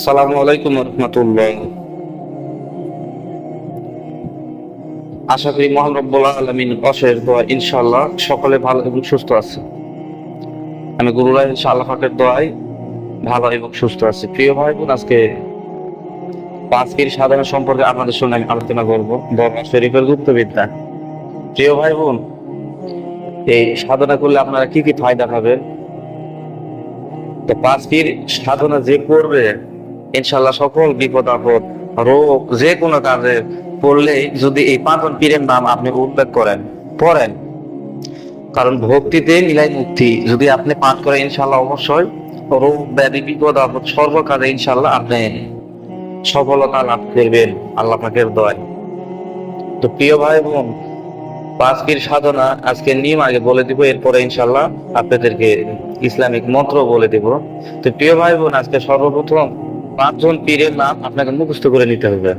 আসসালামু আলাইকুম রহমতুল্লাহ। আশা করি মহান রব্বুল আলমিন অশেষ দোয়া ইনশাল্লাহ সকলে ভালো এবং সুস্থ আছে। আমি গুরুরাই আল্লাহ পাকের দোয়ায় ভালো এবং সুস্থ আছি। প্রিয় ভাই বোন আজকে পাঁচকির সাধারণ সম্পর্কে আপনাদের সঙ্গে আমি আলোচনা করব দরবার শরীফের গুপ্তবিদ্যা। প্রিয় ভাই বোন এই সাধনা করলে আপনারা কি কি ফায়দা পাবেন? তো পাঁচ পীর সাধনা যে করবে ইনশাল্লাহ সকল বিপদ, আপদ, রোগ, যে কোনো কাজে পড়লে যদি এই পাঁচজন পীরের নাম আপনি উল্লেখ করেন, পড়েন। কারণ ভক্তিতে মিলাই মুক্তি। যদি আপনি পাঠ করেন ইনশাল্লাহ অবশ্যই রোগ, ব্যাধি, বিপদ, আপদ সর্ব কাজে ইনশাল্লাহ আপনি সফলতা লাভ করবেন। আল্লাহ পাকের দয় তো প্রিয় ভাই বোন পাঁচকির সাধনা আজকে নিয়ম আগে বলে দিব, এরপরে ইনশাল্লাহ আপনাদেরকে ইসলামিক মন্ত্র বলে দিব। তো প্রিয় ভাই বোন, আজকে সর্বপ্রথম পাঁচজন পীরের নাম আপনাকে মুখস্থ করে নিতে হবে।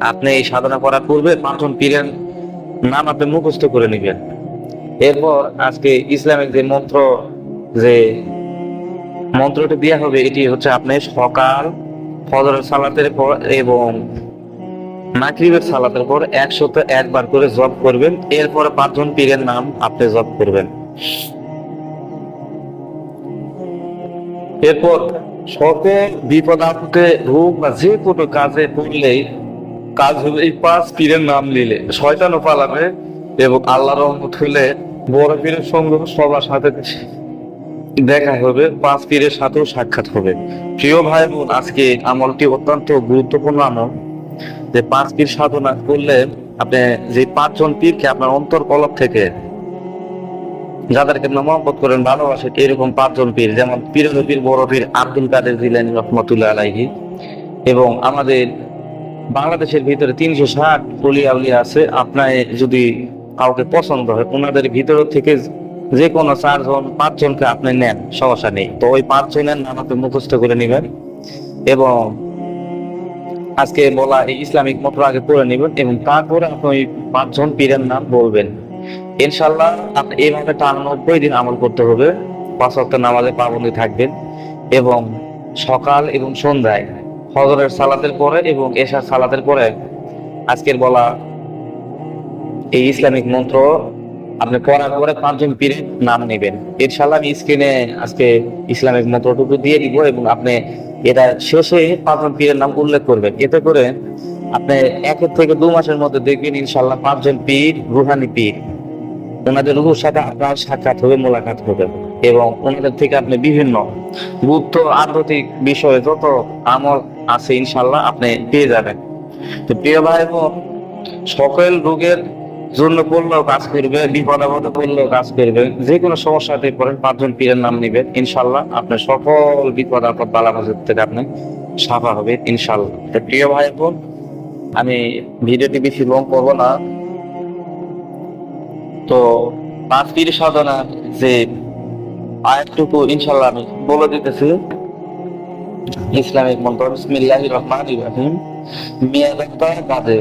আপনি এই সাধনা করার পূর্বে পাঁচজন পীরের নাম আপনি মুখস্থ করে নেবেন। এরপর আজকে ইসলামিক যে মন্ত্র, যে মন্ত্রটি দেওয়া হবে, এটি হচ্ছে আপনি সকাল, ফজরের সালাতের পর এবং মাগরিবের সালাতের পর একশত একবার করে জব করবেন। এরপরে পাঁচজন পীরের নাম আপনি জব করবেন। এরপর সকল বিপদ আপদে রোগ বা যে কোনো কাজে পড়লেই কাজ হবে, এই পাঁচ পীরের নাম নিলে শয়তানও পালাবে এবং আল্লাহ রহমত হলে বড় পীরের সঙ্গে সবার সাথে দেখা হবে, পাঁচ পীরের সাথেও সাক্ষাৎ হবে। প্রিয় ভাই বোন, আজকে আমলটি অত্যন্ত গুরুত্বপূর্ণ আমল। যে পাঁচ পীর সাধনা করলে আপনি যে পাঁচজন পীরকে আপনার অন্তর কলব থেকে যাদেরকে আপনি মহব্বত করেন ভালোবাসেন এরকম পাঁচজন পীর, যেমন পীর পীর, বড় পীর আব্দুল কাদের জিলানি রহমতুল্লাহ আলাইহি। এবং আমাদের বাংলাদেশের ভিতরে তিনশো ষাট পলিয়া উলিয়া আছে। আপনার যদি কাউকে পছন্দ হয়, ওনাদের ভিতর থেকে যে কোনো চারজন, পাঁচজনকে আপনি নেন, সমস্যা নেই। তো ওই পাঁচজনের নাম আপনি মুখস্থ করে নেবেন এবং আজকে বলা এই ইসলামিক মতো আগে পড়ে নেবেন এবং তারপরে আপনি ওই পাঁচজন পীরের নাম বলবেন। ইনশাল্লাহ আপনি এইভাবে টানা নব্বই দিন আমল করতে হবে। পাঁচ ওয়াক্ত নামাজে পাবন্দি থাকবেন এবং সকাল এবং সন্ধ্যায় ফজরের সালাতের পরে এবং এশার সালাতের পরে আজকের বলা এই ইসলামিক মন্ত্র আপনি পড়ার পরে পাঁচজন পীরের নাম নেবেন। ইনশাল্লাহ আমি স্ক্রিনে আজকে ইসলামিক মন্ত্রটুকু দিয়ে দিব এবং আপনি এটা শেষে পাঁচজন পীরের নাম উল্লেখ করবেন। এতে করে আপনি একের থেকে দু মাসের মধ্যে দেখবেন ইনশাল্লাহ পাঁচজন পীর, রুহানি পীর। ওনাদের রুহুর সাথে আপনার সাক্ষাৎ হবে, মোলাকাত হবে এবং ওনাদের থেকে আপনি বিভিন্ন গুপ্ত আধ্যাত্মিক বিষয়ে যত আমল আছে ইনশাল্লাহ আপনি পেয়ে যাবেন। তো প্রিয় ভাই বোন, সকল রোগের জন্য করলেও কাজ করবে বিপদ আপদে করলেও কাজ করবে, যে কোনো সমস্যাতে পড়েন পাঁচজন পীরের নাম নেবেন ইনশাল্লাহ আপনার সকল বিপদ আপদ বালাবাজের থেকে আপনি সাফা হবে ইনশাল্লাহ তো প্রিয় ভাই বোন, আমি ভিডিওটি বেশি লং করব না। তো পীর সাধনা যে আয়াতটুকু ইনশাল্লাহ আমি বলে দিতেছি। ইসলামিক মন্ত্র বিসমিল্লাহ রহমান রহিম। মিয়া ডাক্তার কাজে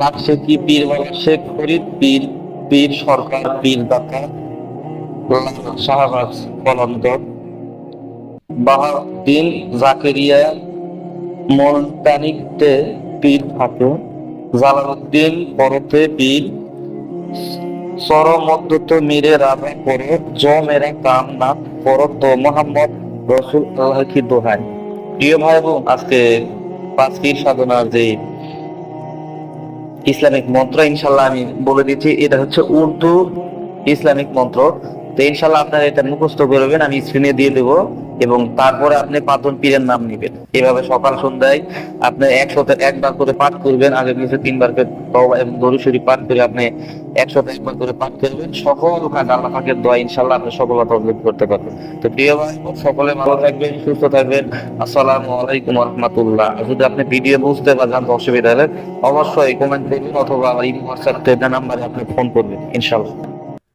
বাদশে কি পীর বাবা শেখ ফরিদ পীর পীর সরকার, পীর দাতা শাহবাজ কলন্দর বাহাউদ্দিন জাকেরিয়া মলতানিকতে পীর থাকে। জালালউদ্দিন পরতে পীর। আজকে পাঁচ পীর সাধনার যে ইসলামিক মন্ত্র ইনশাল্লাহ আমি বলে দিচ্ছি, এটা হচ্ছে উর্দু ইসলামিক মন্ত্র। তো ইনশাল্লাহ আপনারা এটা মুখস্থ করবেন আমি স্ক্রিনে দিয়ে দেবো। এবং তারপরে আপনি পাঁচজন পীরের নাম নিবেন। এভাবে সকাল সন্ধ্যায় আপনি একসাথে একবার করে পাঠ করবেন, আগে নিচে তিনবার এবং পাঠ করে আপনি একসাথে একবার করে পাঠ করবেন। সকল কাজ আল্লাহ পাকের দোয়া ইনশাল্লাহ আপনি সফলতা অর্জন করতে পারবেন। তো প্রিয় ভাই, সকলে ভালো থাকবেন, সুস্থ থাকবেন। আসসালামু আলাইকুম রহমতুল্লাহ যদি আপনি ভিডিও বুঝতে বা জানতে অসুবিধা হলে অবশ্যই কমেন্ট করবেন অথবা আমার ইমো হোয়াটসঅ্যাপ নাম্বারে আপনি ফোন করবেন ইনশাল্লাহ